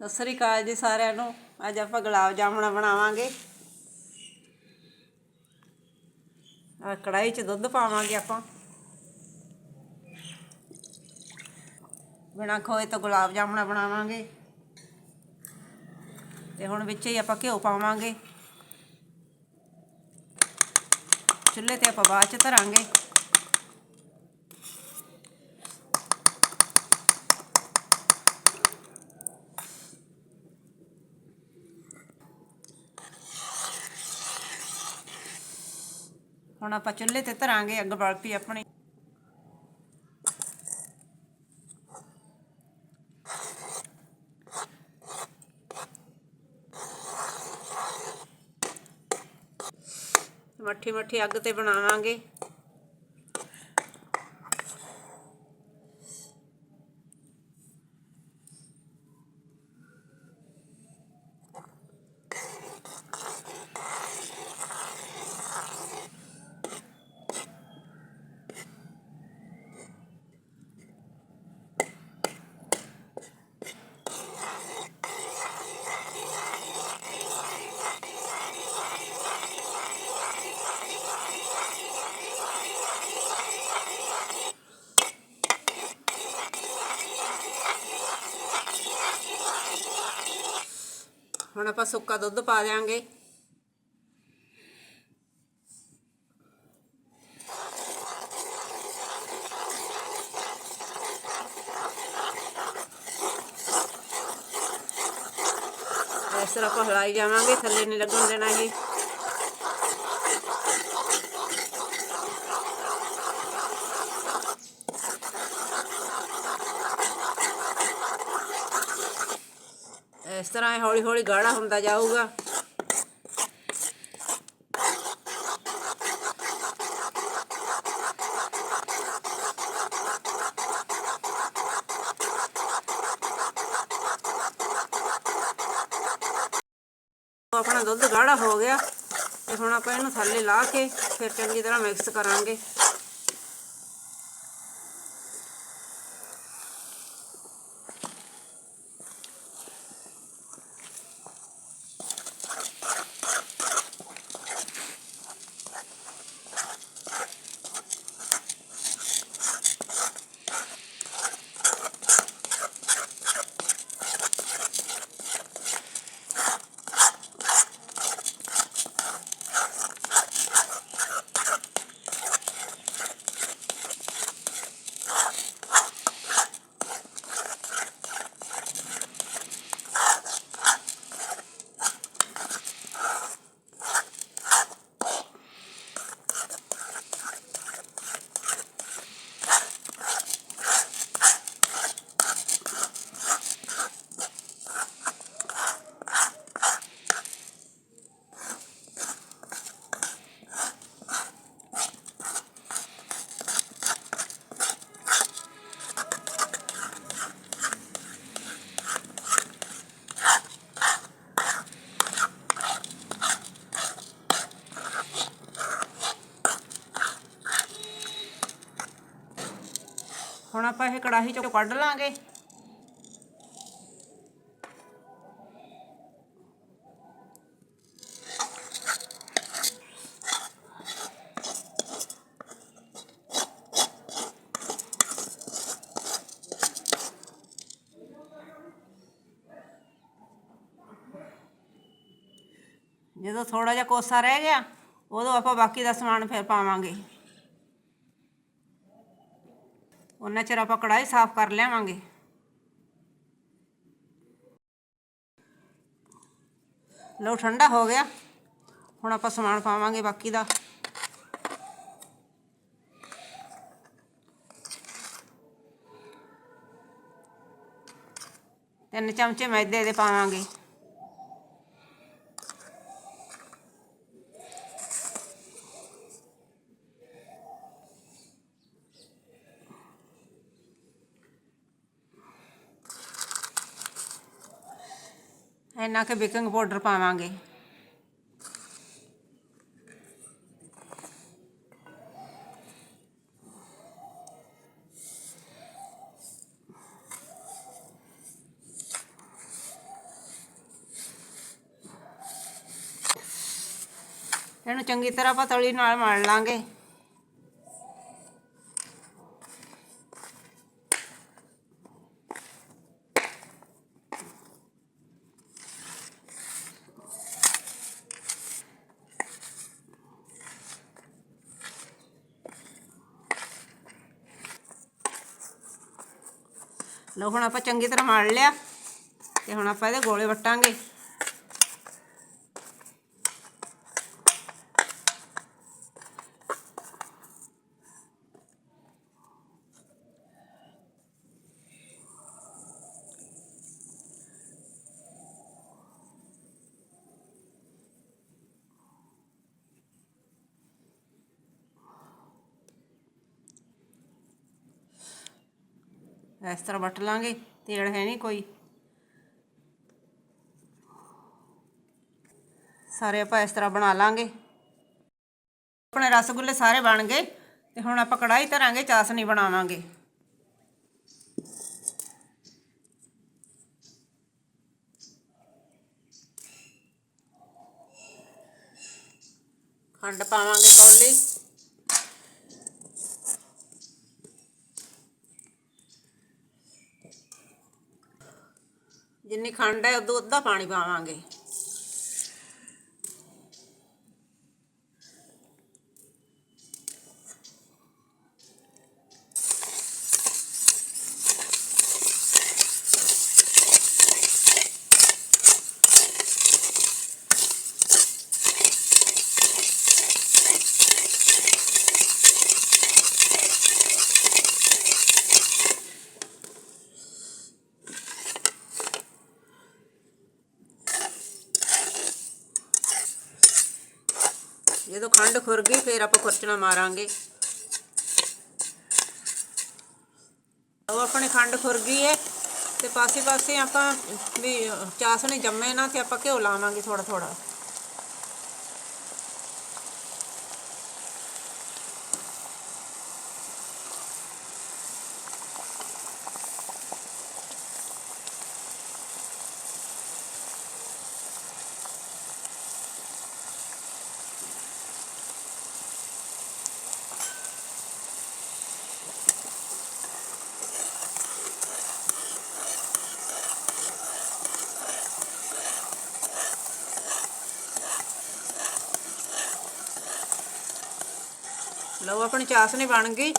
ਸਤਿ ਸ੍ਰੀ ਅਕਾਲ ਜੀ ਸਾਰਿਆਂ ਨੂੰ। ਅੱਜ ਆਪਾਂ ਗੁਲਾਬ ਜਾਮਣਾ ਬਣਾਵਾਂਗੇ। ਆ ਕੜਾਈ 'ਚ ਦੁੱਧ ਪਾਵਾਂਗੇ ਆਪਾਂ। ਬਿਨਾਂ ਖੋਏ ਤੋਂ ਗੁਲਾਬ ਜਾਮਣਾ ਬਣਾਵਾਂਗੇ। ਤੇ ਹੁਣ ਵਿੱਚ ਹੀ ਆਪਾਂ ਘਿਓ ਪਾਵਾਂਗੇ। ਚੁੱਲ੍ਹੇ ਤੇ ਆਪਾਂ ਬਾਅਦ 'ਚ ਧਰਾਂਗੇ। ਹੁਣ ਆਪਾਂ ਚੁੱਲ੍ਹੇ ਤੇ ਧਰਾਂਗੇ ਅੱਗ ਬਲ ਪਈ ਆਪਣੀ। ਮੱਠੀ ਮੱਠੀ ਅੱਗ ਤੇ ਬਣਾਵਾਂਗੇ। ਆਪਾਂ ਸੁੱਕਾ ਦੁੱਧ ਪਾ ਦਿਆਂਗੇ। ਇਸ ਤਰ੍ਹਾਂ ਆਪਾਂ ਹਿਲਾਈ ਜਾਵਾਂਗੇ, ਥੱਲੇ ਨਹੀਂ ਲੱਗਣ ਦੇਣਾ ਇਹ। ਤਰ੍ਹਾਂ ਹੌਲੀ ਹੌਲੀ ਗਾੜਾ ਹੁੰਦਾ ਜਾਊਗਾ। ਆਪਣਾ ਦੁੱਧ ਗਾੜਾ ਹੋ ਗਿਆ ਤੇ ਹੁਣ ਆਪਾਂ ਇਹਨੂੰ ਥੱਲੇ ਲਾ ਕੇ ਫਿਰ ਚੰਗੀ ਤਰ੍ਹਾਂ ਮਿਕਸ ਕਰਾਂਗੇ। ਆਪਾਂ ਇਹ ਕੜਾਹੀ ਚੋਂ ਕੱਢ ਲਾਂਗੇ। ਜਦੋਂ ਥੋੜਾ ਜਿਹਾ ਕੋਸਾ ਰਹਿ ਗਿਆ, ਉਦੋਂ ਆਪਾਂ ਬਾਕੀ ਦਾ ਸਮਾਨ ਫਿਰ ਪਾਵਾਂਗੇ। ਉਹਨਾਂ ਚਿਰ ਆਪਾਂ ਕੜਾਈ ਸਾਫ਼ ਕਰ ਲਿਆਵਾਂਗੇ। ਲਓ, ਠੰਡਾ ਹੋ ਗਿਆ। ਹੁਣ ਆਪਾਂ ਸਮਾਨ ਪਾਵਾਂਗੇ ਬਾਕੀ ਦਾ। ਤਿੰਨ ਚਮਚੇ ਮੈਦੇ ਦੇ ਪਾਵਾਂਗੇ। ਇੰਨਾ ਕਿ ਬੇਕਿੰਗ ਪਾਊਡਰ ਪਾਵਾਂਗੇ। ਇਹਨੂੰ ਚੰਗੀ ਤਰ੍ਹਾਂ ਆਪਾਂ ਤਲੀ ਨਾਲ ਮਲ ਲਾਂਗੇ। ਲਓ ਹੁਣ ਆਪਾਂ ਚੰਗੀ ਤਰ੍ਹਾਂ ਮਲ ਲਿਆ ਤੇ ਹੁਣ ਆਪਾਂ ਇਹਦੇ ਗੋਲੇ ਵੱਟਾਂਗੇ। ਇਸ ਤਰ੍ਹਾਂ ਵੱਟ ਲਾਂਗੇ, ਤੇਲ ਹੈ ਨਹੀਂ ਕੋਈ। ਸਾਰੇ ਆਪਾਂ ਇਸ ਤਰ੍ਹਾਂ ਬਣਾ ਲਾਂਗੇ। ਆਪਣੇ ਰਸਗੁੱਲੇ ਸਾਰੇ ਬਣ ਗਏ ਤੇ ਹੁਣ ਆਪਾਂ ਕੜਾਈ ਧਰਾਂਗੇ, ਚਾਸਨੀ ਬਣਾਵਾਂਗੇ। ਖੰਡ ਪਾਵਾਂਗੇ ਕੌਲੀ ਜਿੰਨੀ ਖੰਡ ਹੈ ਉਦੋਂ ਅੱਧਾ ਪਾਣੀ ਪਾਵਾਂਗੇ ਜਦੋਂ ਖੰਡ ਗਈ, ਫਿਰ ਆਪਾਂ ਖੁਰਚਣਾ ਮਾਰਾਂਗੇ। ਉਹ ਆਪਣੇ ਖੰਡ ਖੁਰ ਗਈ ਹੈ ਤੇ ਪਾਸੇ ਪਾਸੇ ਆਪਾਂ ਵੀ ਚਾਸਣੀ ਜੰਮੇ ਨਾ, ਤੇ ਆਪਾਂ ਘਿਓ ਲਾਵਾਂਗੇ ਥੋੜਾ ਥੋੜਾ ਲਓ, ਆਪਣੀ ਚਾਸਣੀ ਬਣ ਗਈ।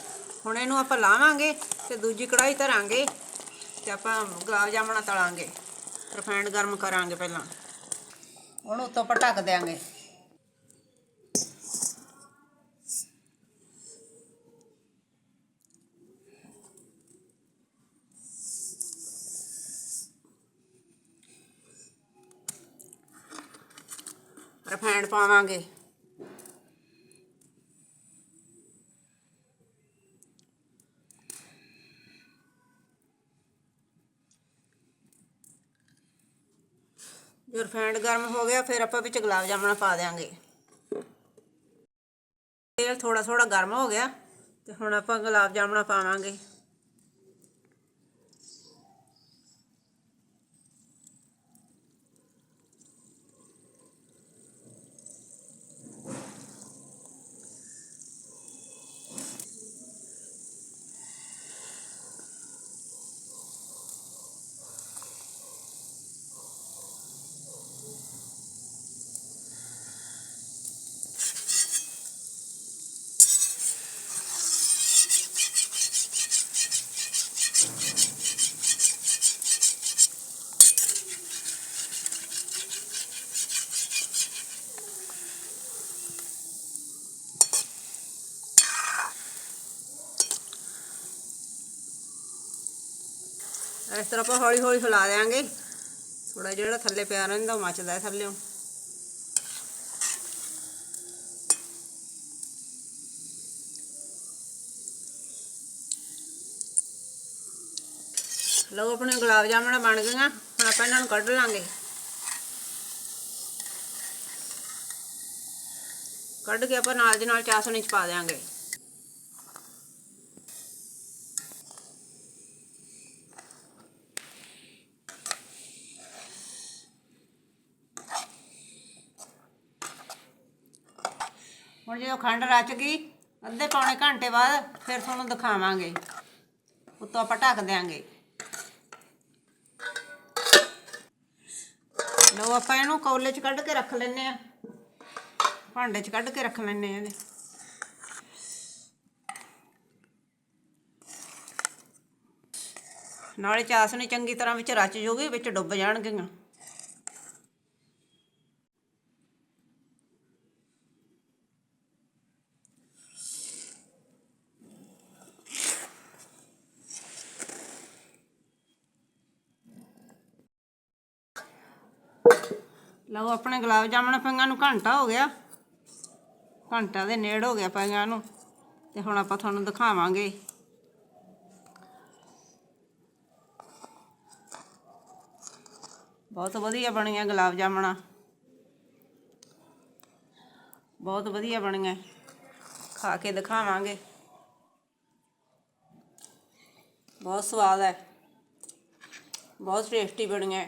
ਹੁਣ ਇਹਨੂੰ ਆਪਾਂ ਲਾਵਾਂਗੇ ਤੇ ਦੂਜੀ ਕੜਾਈ ਧਰਾਂਗੇ ਤੇ ਆਪਾਂ ਗੁਲਾਬ ਜਾਮਣਾ ਤਲਾਂਗੇ। ਰਿਫਾਈਂਡ ਗਰਮ ਕਰਾਂਗੇ ਪਹਿਲਾਂ। ਹੁਣ ਉੱਤੋਂ ਆਪਾਂ ਢੱਕ ਦਿਆਂਗੇ। ਰਿਫਾਈਂਡ ਪਾਵਾਂਗੇ। ਰਿਫਾਈਂਡ ਗਰਮ ਹੋ ਗਿਆ, ਫਿਰ ਆਪਾਂ ਵਿੱਚ ਗੁਲਾਬ ਜਾਮਣਾ ਪਾ ਦਿਆਂਗੇ। ਤੇਲ ਥੋੜਾ ਥੋੜਾ ਗਰਮ ਹੋ ਗਿਆ, ਤੇ ਹੁਣ ਆਪਾਂ ਗੁਲਾਬ ਜਾਮਣਾ ਪਾਵਾਂਗੇ। ਇਸ ਤਰ੍ਹਾਂ ਆਪਾਂ ਹੌਲੀ ਹੌਲੀ ਹਿਲਾ ਦਿਆਂਗੇ ਥੋੜਾ ਜਿਹੜਾ ਥੱਲੇ ਪਿਆ ਰਹਿੰਦਾ, ਉਹ ਮੱਚਦਾ ਹੈ ਥੱਲੇੋਂ ਲਓ ਆਪਣੇ ਗੁਲਾਬ ਜਾਮਣਾ ਬਣ ਗਈਆਂ। ਹੁਣ ਆਪਾਂ ਇਹਨਾਂ ਨੂੰ ਕੱਢ ਲਾਂਗੇ। ਕੱਢ ਕੇ ਆਪਾਂ ਨਾਲ ਦੀ ਨਾਲ ਚਾਸਣੀ ਚ ਪਾ ਦਿਆਂਗੇ। ਹੁਣ ਜਦੋਂ ਖੰਡ ਰਚ ਗਈ, ਅੱਧੇ ਪੌਣੇ ਘੰਟੇ ਬਾਅਦ ਫਿਰ ਤੁਹਾਨੂੰ ਦਿਖਾਵਾਂਗੇ। ਉੱਤੋਂ ਆਪਾਂ ਢੱਕ ਦਿਆਂਗੇ। ਲਓ ਆਪਾਂ ਇਹਨੂੰ ਕੌਲੇ 'ਚ ਕੱਢ ਕੇ ਰੱਖ ਲੈਨੇ ਆ ਭਾਂਡੇ 'ਚ ਕੱਢ ਕੇ ਰੱਖ ਲੈਨੇ ਆ ਇਹਦੇ। ਨਾਲੇ ਚਾਸਣੀ ਚੰਗੀ ਤਰ੍ਹਾਂ ਵਿੱਚ ਰਚ ਜੂਗੀ, ਵਿੱਚ ਡੁੱਬ ਜਾਣਗੀਆਂ। ਲਓ ਆਪਣੇ ਗੁਲਾਬ ਜਾਮਣ ਪਈਆਂ ਨੂੰ ਘੰਟਾ ਹੋ ਗਿਆ। ਘੰਟਾ ਦੇ ਨੇੜ ਹੋ ਗਿਆ ਪਈਆਂ ਨੂੰ। ਤੇ ਹੁਣ ਆਪਾਂ ਤੁਹਾਨੂੰ ਦਿਖਾਵਾਂਗੇ। ਬਹੁਤ ਵਧੀਆ ਬਣੀਆਂ ਗੁਲਾਬ ਜਾਮਣਾ। ਬਹੁਤ ਵਧੀਆ ਬਣੀਆਂ। ਖਾ ਕੇ ਦਿਖਾਵਾਂਗੇ। ਬਹੁਤ ਸਵਾਦ ਹੈ। ਬਹੁਤ ਟੇਸਟੀ ਬਣੀਆਂ।